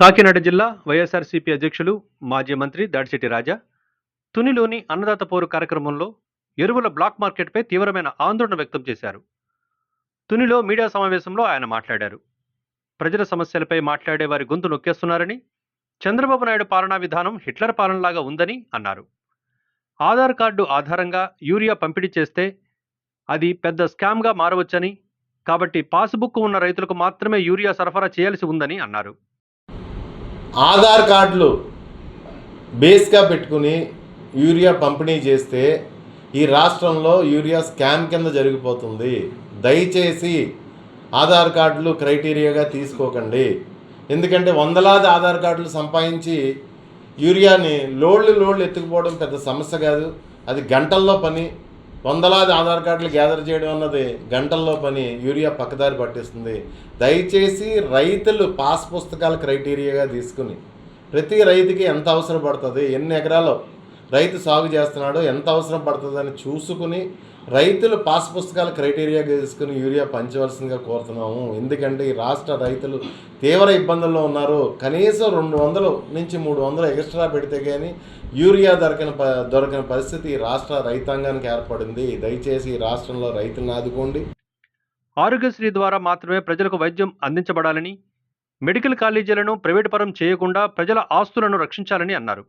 కాకినాడ జిల్లా వైఎస్ఆర్సీపీ అధ్యక్షులు మాజీ మంత్రి దాడిశెట్టి రాజా తునిలోని అన్నదాత పోరు కార్యక్రమంలో ఎరువుల బ్లాక్ మార్కెట్పై తీవ్రమైన ఆందోళన వ్యక్తం చేశారు. తునిలో మీడియా సమావేశంలో ఆయన మాట్లాడారు. ప్రజల సమస్యలపై మాట్లాడే వారి గొంతు నొక్కేస్తున్నారని చంద్రబాబు నాయుడు పాలనా విధానం హిట్లర్ పాలనలాగా ఉందని అన్నారు. ఆధార్ కార్డు ఆధారంగా యూరియా పంపిణీ చేస్తే అది పెద్ద స్కామ్గా మారవచ్చని కాబట్టి పాస్బుక్ ఉన్న రైతులకు మాత్రమే యూరియా సరఫరా చేయాల్సి ఉందని అన్నారు. ఆధార్ కార్డులు బేస్గా పెట్టుకుని యూరియా పంపిణీ చేస్తే ఈ రాష్ట్రంలో యూరియా స్కామ్ కింద జరిగిపోతుంది. దయచేసి ఆధార్ కార్డులు క్రైటీరియాగా తీసుకోకండి. ఎందుకంటే వందలాది ఆధార్ కార్డులు సంపాదించి యూరియాని లోడ్లు లోడ్లు ఎత్తుకుపోవడం పెద్ద సమస్య కాదు. అది గంటల్లో పని వందలాది ఆధార్ కార్డులు గ్యాదర్ చేయడం అన్నది గంటల్లో పని యూరియా పక్కదారి పట్టిస్తుంది. దయచేసి రైతులు పాస్ పుస్తకాల క్రైటీరియాగా తీసుకుని ప్రతి రైతుకి ఎంత అవసరం పడుతుంది ఎన్ని ఎకరాలు రైతు సాగు చేస్తున్నాడో ఎంత అవసరం పడుతుందని చూసుకుని రైతులు పాస్ పుస్తకాల క్రైటీరియా తీసుకుని యూరియా పంచవలసిందిగా కోరుతున్నాము. ఎందుకంటే ఈ రాష్ట్ర రైతులు తీవ్ర ఇబ్బందుల్లో ఉన్నారు. కనీసం రెండు వందలు నుంచి మూడు వందలు ఎక్స్ట్రా పెడితే కానీ యూరియా దొరకని ప దొరకని పరిస్థితి ఈ రాష్ట్ర రైతాంగానికి ఏర్పడింది. దయచేసి ఈ రాష్ట్రంలో రైతులను ఆదుకోండి. ఆరోగ్యశ్రీ ద్వారా మాత్రమే ప్రజలకు వైద్యం అందించబడాలని మెడికల్ కాలేజీలను ప్రైవేటు పరం చేయకుండా ప్రజల ఆస్తులను రక్షించాలని అన్నారు.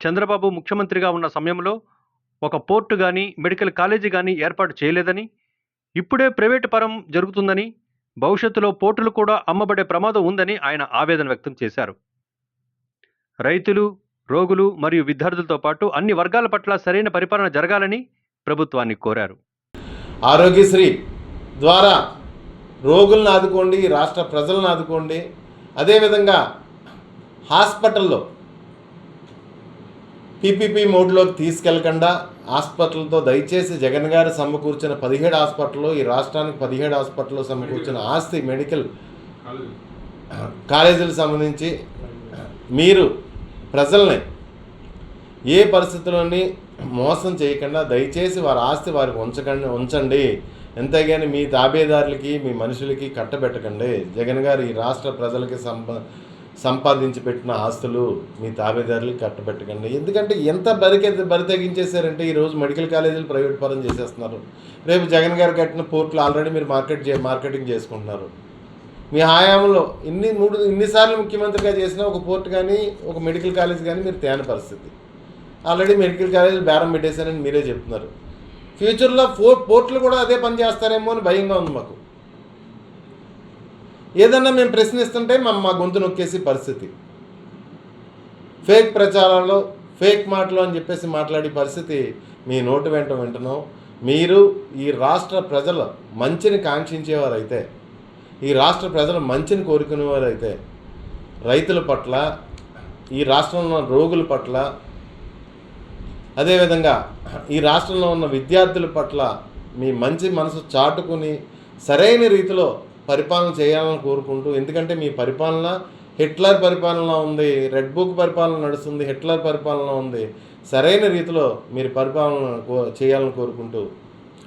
చంద్రబాబు ముఖ్యమంత్రిగా ఉన్న సమయంలో ఒక పోర్టు కానీ మెడికల్ కాలేజీ కానీ ఏర్పాటు చేయలేదని ఇప్పుడే ప్రైవేటు పరం జరుగుతుందని భవిష్యత్తులో పోర్టులు కూడా అమ్మబడే ప్రమాదం ఉందని ఆయన ఆవేదన వ్యక్తం చేశారు. రైతులు రోగులు మరియు విద్యార్థులతో పాటు అన్ని వర్గాల పట్ల సరైన పరిపాలన జరగాలని ప్రభుత్వాన్ని కోరారు. ఆరోగ్యశ్రీ ద్వారా రోగులను ఆదుకోండి రాష్ట్ర ప్రజలను ఆదుకోండి. అదేవిధంగా హాస్పిటల్లో పీపీపీ మోడ్లోకి తీసుకెళ్ళకుండా హాస్పిటల్తో దయచేసి జగన్ గారు సమకూర్చిన పదిహేడు హాస్పిటల్లో ఈ రాష్ట్రానికి పదిహేడు హాస్పిటల్లో సమకూర్చిన ఆస్తి మెడికల్ కాలేజీలకు సంబంధించి మీరు ప్రజల్ని ఏ పరిస్థితుల్లోని మోసం చేయకుండా దయచేసి వారి ఆస్తి వారికి ఉంచకండి ఉంచండి. ఎంతగాని మీ తాబేదారులకి మీ మనుషులకి కట్టబెట్టకండి. జగన్ గారు ఈ రాష్ట్ర ప్రజలకి సంప సంపాదించి పెట్టిన ఆస్తులు మీ తాబేదారులు కట్టబెట్టకండి. ఎందుకంటే ఎంత బరికే బరి తగ్గించేశారంటే ఈరోజు మెడికల్ కాలేజీలు ప్రైవేట్ పరం చేసేస్తున్నారు. రేపు జగన్ గారు కట్టిన పోర్టులు ఆల్రెడీ మీరు మార్కెట్ చే మార్కెటింగ్ చేసుకుంటున్నారు. మీ హయాంలో ఇన్ని మూడు ఇన్నిసార్లు ముఖ్యమంత్రిగా చేసిన ఒక పోర్ట్ కానీ ఒక మెడికల్ కాలేజ్ కానీ మీరు తేని పరిస్థితి. ఆల్రెడీ మెడికల్ కాలేజీలు బేరం పెట్టేశారని మీరే చెప్తున్నారు. ఫ్యూచర్లో ఫోర్ పోర్ట్లు కూడా అదే పని చేస్తారేమో అని భయంగా ఉంది మాకు. ఏదన్నా మేము ప్రశ్నిస్తుంటే మా మా గొంతు నొక్కేసి పరిస్థితి. ఫేక్ ప్రచారాలు ఫేక్ మాటలు అని చెప్పేసి మాట్లాడే పరిస్థితి మీ నోటు వెంట వింటున్నాం మీరు ఈ రాష్ట్ర ప్రజల మంచిని కాంక్షించేవారైతే ఈ రాష్ట్ర ప్రజల మంచిని కోరుకునేవారైతే రైతుల పట్ల ఈ రాష్ట్రంలో ఉన్న రోగుల పట్ల అదేవిధంగా ఈ రాష్ట్రంలో ఉన్న విద్యార్థుల పట్ల మీ మంచి మనసు చాటుకుని సరైన రీతిలో పరిపాలన చేయాలని కోరుకుంటూ ఎందుకంటే మీ పరిపాలన హిట్లర్ పరిపాలన ఉంది రెడ్ బుక్ పరిపాలన నడుస్తుంది హిట్లర్ పరిపాలన ఉంది. సరైన రీతిలో మీరు పరిపాలన కో చేయాలని కోరుకుంటూ